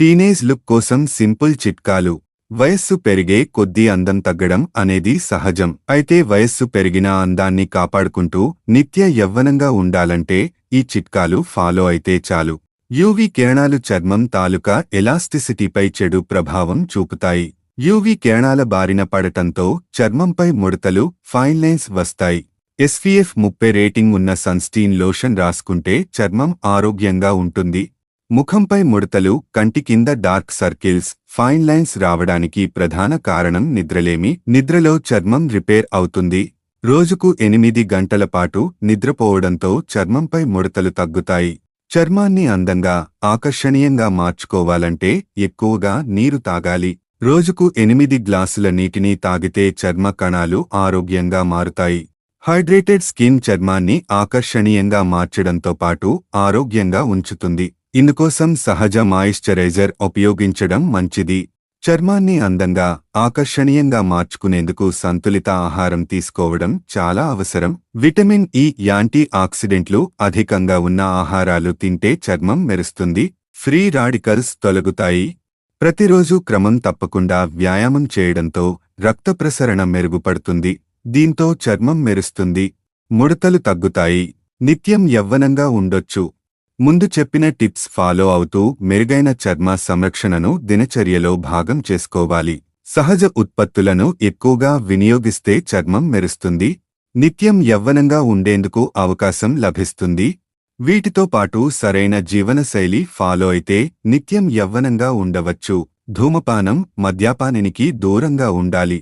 Teenage look కోసం simple చిట్కాలు. వయస్సు పెరిగే కొద్దీ అందం తగ్గడం అనేది సహజం. అయితే వయస్సు పెరిగిన అందాన్ని కాపాడుకుంటూ నిత్య యవ్వనంగా ఉండాలంటే ఈ చిట్కాలు ఫాలో అయితే చాలు. యూవీ కిరణాలు చర్మం తాలూకా ఎలాస్టిసిటీపై చెడు ప్రభావం చూపుతాయి. యూవీ కిరణాల బారిన పడటంతో చర్మంపై ముడతలు ఫైన్ లైన్స్ వస్తాయి. ఎస్పీఎఫ్ ముప్పై రేటింగ్ ఉన్న సన్స్టీన్ లోషన్ రాసుకుంటే చర్మం ఆరోగ్యంగా ఉంటుంది. ముఖంపై ముడతలు కంటి కింద డార్క్ సర్కిల్స్ ఫైన్ లైన్స్ రావడానికి ప్రధాన కారణం నిద్రలేమి. నిద్రలో చర్మం రిపేర్ అవుతుంది. రోజుకు ఎనిమిది గంటల పాటు నిద్రపోవడంతో చర్మంపై ముడతలు తగ్గుతాయి. చర్మాన్ని అందంగా ఆకర్షణీయంగా మార్చుకోవాలంటే ఎక్కువగా నీరు తాగాలి. రోజుకు ఎనిమిది గ్లాసుల నీటిని తాగితే చర్మ కణాలు ఆరోగ్యంగా మారుతాయి. హైడ్రేటెడ్ స్కిన్ చర్మాన్ని ఆకర్షణీయంగా మార్చడంతో పాటు ఆరోగ్యంగా ఉంచుతుంది. ఇందుకోసం సహజ మాయిశ్చరైజర్ ఉపయోగించడం మంచిది. చర్మాన్ని అందంగా ఆకర్షణీయంగా మార్చుకునేందుకు సంతులిత ఆహారం తీసుకోవడం చాలా అవసరం. విటమిన్ e ఇ యాంటీ ఆక్సిడెంట్లు అధికంగా ఉన్న ఆహారాలు తింటే చర్మం మెరుస్తుంది ఫ్రీ రాడికల్స్ తొలగుతాయి. ప్రతిరోజు క్రమం తప్పకుండా వ్యాయామం చేయడంతో రక్త ప్రసరణ మెరుగుపడుతుంది దీంతో చర్మం మెరుస్తుంది ముడతలు తగ్గుతాయి నిత్యం యవ్వనంగా ఉండొచ్చు. ముందు చెప్పిన టిప్స్ ఫాలో అవుతూ మెరుగైన చర్మ సంరక్షణను దినచర్యలో భాగం చేసుకోవాలి. సహజ ఉత్పత్తులను ఎక్కువగా వినియోగిస్తే చర్మం మెరుస్తుంది. నిత్యం యవ్వనంగా ఉండేందుకు అవకాశం లభిస్తుంది. వీటితో పాటు సరైన జీవనశైలి ఫాలో అయితే నిత్యం యవ్వనంగా ఉండవచ్చు. ధూమపానం మద్యపానానికి దూరంగా ఉండాలి.